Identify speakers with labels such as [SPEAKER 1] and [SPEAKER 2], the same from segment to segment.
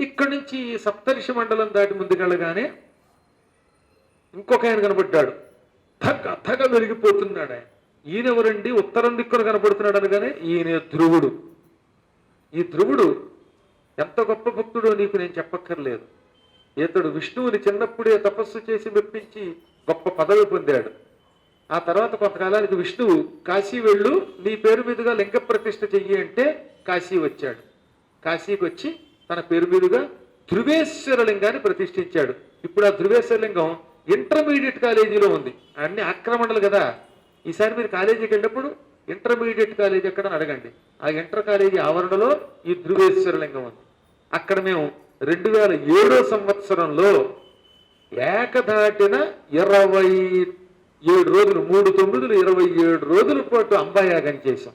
[SPEAKER 1] ఇక్కడి నుంచి సప్తర్షి మండలం దాటి ముందుకెళ్ళగానే ఇంకొక ఆయన కనబడ్డాడు థగ థగ వెలిగిపోతున్నాడు ఆయన. ఈయన ఎవరండి? ఉత్తరం దిక్కున కనపడుతున్నాడు అనగానే ఈయన ధ్రువుడు. ఈ ధ్రువుడు ఎంత గొప్ప భక్తుడో నీకు నేను చెప్పక్కర్లేదు. ఇతడు విష్ణువుని చిన్నప్పుడే తపస్సు చేసి మెప్పించి గొప్ప పదవి పొందాడు. ఆ తర్వాత కొంతకాలానికి విష్ణువు కాశీ వెళ్ళు నీ పేరు మీదుగా లింగ ప్రతిష్ఠ చెయ్యి అంటే కాశీ వచ్చాడు. కాశీకి వచ్చి తన పేరు మీదుగా ధృవేశ్వరలింగాన్ని ప్రతిష్ఠించాడు. ఇప్పుడు ఆ ధృవేశ్వర లింగం ఇంటర్మీడియట్ కాలేజీలో ఉంది. అన్ని ఆక్రమణలు కదా. ఈసారి మీరు కాలేజీకి వెళ్ళినప్పుడు ఇంటర్మీడియట్ కాలేజీ ఎక్కడ అడగండి. ఆ ఇంటర్ కాలేజీ ఆవరణలో ఈ ధృవేశ్వర లింగం ఉంది. అక్కడ మేము రెండు వేల ఏడో సంవత్సరంలో ఏకదాటిన ఇరవై ఏడు రోజులు మూడు తొమ్మిదిలు ఇరవై ఏడు రోజుల పాటు అంబాయాగం చేశాం.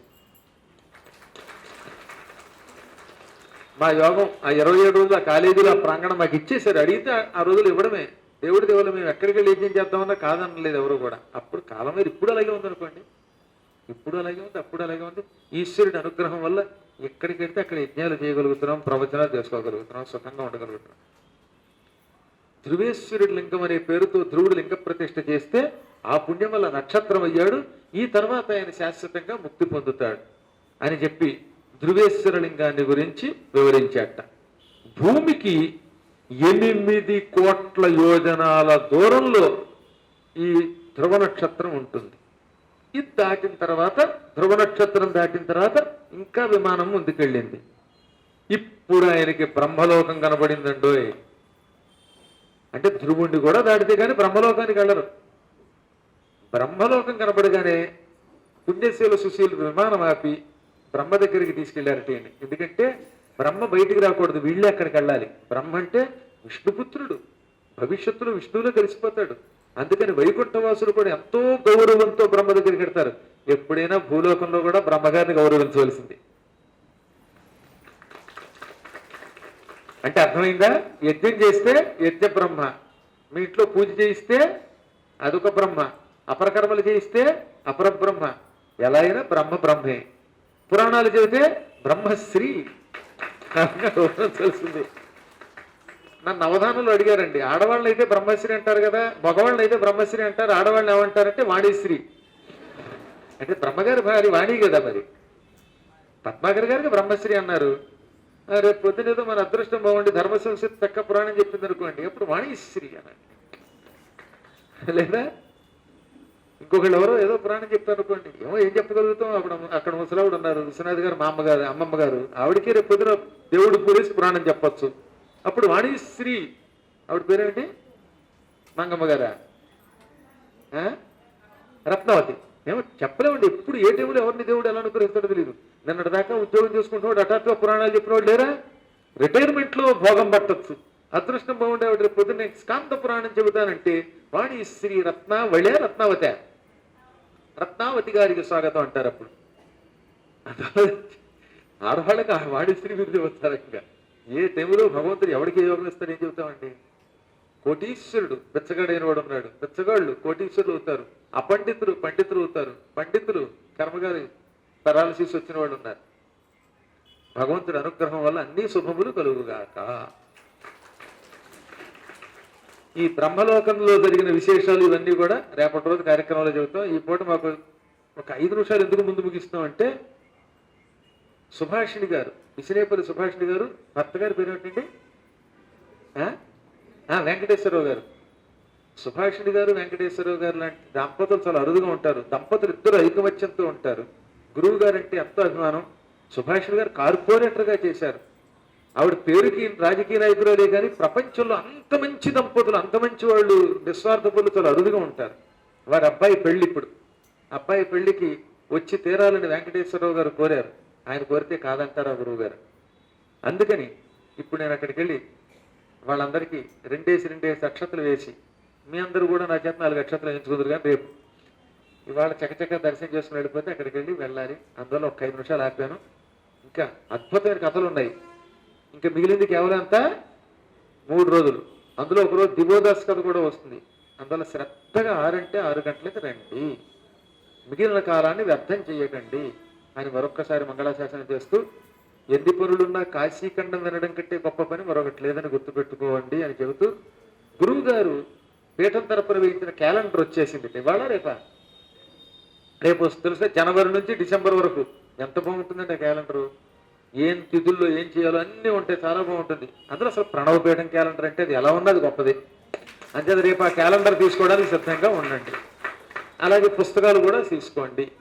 [SPEAKER 1] మా యోగం ఆ ఇరవై ఏడు రోజులు ఆ కాలేజీలో ఆ ప్రాంగణం మాకు ఇచ్చేసారు అడిగితే ఆ- రోజులు ఇవ్వడమే. దేవుడి దేవుళ్ళు మేము ఎక్కడికి వెళ్ళి యజ్ఞం చేద్దామన్నా కాదనలేదు ఎవరు కూడా. అప్పుడు కాలం మీద ఇప్పుడు అలాగే ఉందనుకోండి ఇప్పుడు అలాగే ఉంది అప్పుడు అలాగే ఉంది. ఈశ్వరుడి అనుగ్రహం వల్ల ఎక్కడికి వెళ్తే అక్కడ యజ్ఞాలు చేయగలుగుతున్నాం ప్రవచనాలు చేసుకోగలుగుతున్నాం సుఖంగా ఉండగలుగుతున్నాం. ధ్రువేశ్వరుడి లింగం అనే పేరుతో ధ్రువుడు లింగ ప్రతిష్ఠ చేస్తే ఆ పుణ్యం వల్ల నక్షత్రం అయ్యాడు. ఈ తర్వాత ఆయన శాశ్వతంగా ముక్తి పొందుతాడు అని చెప్పి ధ్రువేశ్వర లింగాన్ని గురించి వివరించేట. భూమికి ఎనిమిది కోట్ల యోజనాల దూరంలో ఈ ధ్రువ నక్షత్రం ఉంటుంది. ఇది దాటిన తర్వాత ధ్రువ నక్షత్రం దాటిన తర్వాత ఇంకా విమానం ముందుకెళ్ళింది. ఇప్పుడు ఆయనకి బ్రహ్మలోకం కనబడిందండోయ్. అంటే ధ్రువుణ్ణి కూడా దాటితే కానీ బ్రహ్మలోకానికి వెళ్ళరు. బ్రహ్మలోకం కనబడగానే పుణ్యశీల సుశీలు విమానం ఆపి బ్రహ్మ దగ్గరికి తీసుకెళ్ళారటే ఎందుకంటే బ్రహ్మ బయటికి రాకూడదు వీళ్ళే అక్కడికి వెళ్ళాలి. బ్రహ్మ అంటే విష్ణుపుత్రుడు భవిష్యత్తులో విష్ణువులో కలిసిపోతాడు. అందుకని వైకుంఠవాసులు కూడా ఎంతో గౌరవంతో బ్రహ్మ దగ్గరికి పెడతారు ఎప్పుడైనా భూలోకంలో కూడా బ్రహ్మగారిని గౌరవించవలసింది. అంటే అర్థమైందా? యజ్ఞం చేస్తే యజ్ఞ బ్రహ్మ మీ ఇంట్లో పూజ చేయిస్తే అదొక బ్రహ్మ అపరకర్మలు చేయిస్తే అపర బ్రహ్మ. ఎలా అయినా బ్రహ్మ బ్రహ్మే. పురాణాలు చెబితే బ్రహ్మశ్రీ. తెలిసింది నన్ను అవధానంలో అడిగారండి. ఆడవాళ్ళు అయితే బ్రహ్మశ్రీ అంటారు కదా మగవాళ్ళని అయితే బ్రహ్మశ్రీ అంటారు ఆడవాళ్ళు ఏమంటారంటే వాణిశ్రీ. అంటే బ్రహ్మగారి భార్య వాణి కదా మరి. పద్మాకర్ గారికి బ్రహ్మశ్రీ అన్నారు. రేపు పొద్దున ఏదో మన అదృష్టం బాగుండి ధర్మ సంస్కృతి తక్క పురాణం చెప్పింది అనుకోండి అప్పుడు వాణిశ్రీ అనండి లేదా? ఇంకొకళ్ళు ఎవరో ఏదో పురాణం చెప్తారు అనుకోండి. ఏమో ఏం చెప్పగలుగుతాం? అప్పుడు అక్కడ ముసలావిడ ఉన్నారు. విశ్వనాథ్ గారు మా అమ్మగారు అమ్మమ్మ గారు. ఆవిడకి రేపు పొద్దున దేవుడు పూరేసి పురాణం చెప్పొచ్చు. అప్పుడు వాణిశ్రీ ఆవిడ పేరేంటి? మంగమ్మ గారా? ఆ? రత్నావతి. ఏమో చెప్పలేమండి. ఎప్పుడు ఏ టైంలో ఎవరిని దేవుడు ఎలా అనుగ్రహిస్తాడో తెలియదు నిన్నటి దాకా ఉద్యోగం చేసుకుంటున్నాడు హఠాత్తుగా పురాణాలు చెప్పినవాడు లేరా? రిటైర్మెంట్లో భోగం పట్టచ్చు. అదృష్టం బాగుండే ఆవిడ రేపు పొద్దున్న స్కాంత పురాణం చెబుతానంటే వాణి శ్రీ రత్నావళే రత్నావతే. రత్నావతి గారికి స్వాగతం అంటారు అప్పుడు. ఆడవాళ్ళకి ఆ వాడి స్త్రీ బిరుదు వస్తారు ఇంకా. ఏ టైంలో భగవంతుడు ఎవరికి ఏ యోగం ఇస్తాడు ఏం చెబుతామండి? కోటీశ్వరుడు బెచ్చగాడైన వాడు ఉన్నాడు. బెచ్చగాళ్ళు కోటీశ్వరులు అవుతారు. అపండితులు పండితులు అవుతారు. పండితులు కర్మగారి పెరాలసిస్ వచ్చిన వాళ్ళు ఉన్నారు. భగవంతుడి అనుగ్రహం వల్ల అన్ని శుభములు కలుగుగాక. ఈ బ్రహ్మలోకంలో జరిగిన విశేషాలు ఇవన్నీ కూడా రేపటి రోజు కార్యక్రమంలో చెబుతాం. ఈ పూట మాకు ఒక ఐదు నిమిషాలు ఎందుకు ముందు ముగిస్తాం అంటే సుభాషిణి గారు విసినేపల్లి సుభాషిణి గారు భర్త గారి పేరు ఏంటండి? వెంకటేశ్వరరావు గారు. సుభాషిణి గారు వెంకటేశ్వరరావు గారు లాంటి దంపతులు చాలా అరుదుగా ఉంటారు. దంపతులు ఇద్దరు ఐకమత్యంతో ఉంటారు. గురువు గారు అంటే ఎంతో అభిమానం. సుభాషిణి గారు కార్పొరేటర్గా చేశారు. ఆవిడ పేరుకి రాజకీయ నాయకురాలే కానీ ప్రపంచంలో అంత మంచి దంపతులు అంత మంచి వాళ్ళు నిస్వార్థపరులు చాలా అరుదుగా ఉంటారు. వారి అబ్బాయి పెళ్ళి ఇప్పుడు. అబ్బాయి పెళ్ళికి వచ్చి తీరాలని వెంకటేశ్వరరావు గారు కోరారు. ఆయన కోరితే కాదంటారా గురువు గారు? అందుకని ఇప్పుడు నేను అక్కడికి వెళ్ళి వాళ్ళందరికీ రెండేసి రెండేసి అక్షతలు వేసి మీ అందరూ కూడా నా చేత నాలుగు అక్షతలు ఎంచుకుందరు కానీ రేపు. ఇవాళ చకచక దర్శనం చేసుకుని వెళ్ళిపోతే అక్కడికి వెళ్ళి వెళ్ళాలి. అందువల్ల ఒక ఐదు నిమిషాలు ఆపాను. ఇంకా అద్భుతమైన కథలు ఉన్నాయి. ఇంకా మిగిలింది కేవలం అంతా మూడు రోజులు. అందులో ఒక రోజు దివోదాస్ కథ కూడా వస్తుంది. అందువల్ల శ్రద్ధగా ఆరంటే ఆరు గంటలకు రండి. మిగిలిన కాలాన్ని వ్యర్థం చేయకండి. అని మరొక్కసారి మంగళాశాసనం చేస్తూ ఎన్ని పనులున్నా కాశీఖండం వినడం కంటే గొప్ప పని మరొకటి లేదని గుర్తుపెట్టుకోండి అని చెబుతూ గురువు గారు పీఠం తరపున వేయించిన క్యాలెండర్ వచ్చేసింది. ఇవాళ రేపా? రేపు వస్తుంది. జనవరి నుంచి డిసెంబర్ వరకు. ఎంత బాగుంటుందండి ఆ క్యాలెండరు? ఏం తిథుల్లో ఏం చేయాలో అన్నీ ఉంటాయి చాలా బాగుంటుంది. అందులో అసలు ప్రణవపీఠం క్యాలెండర్ అంటే అది ఎలా ఉన్నది గొప్పది. అంతే రేపు ఆ క్యాలెండర్ తీసుకోవడానికి సిద్ధంగా ఉండండి. అలాగే పుస్తకాలు కూడా తీసుకోండి.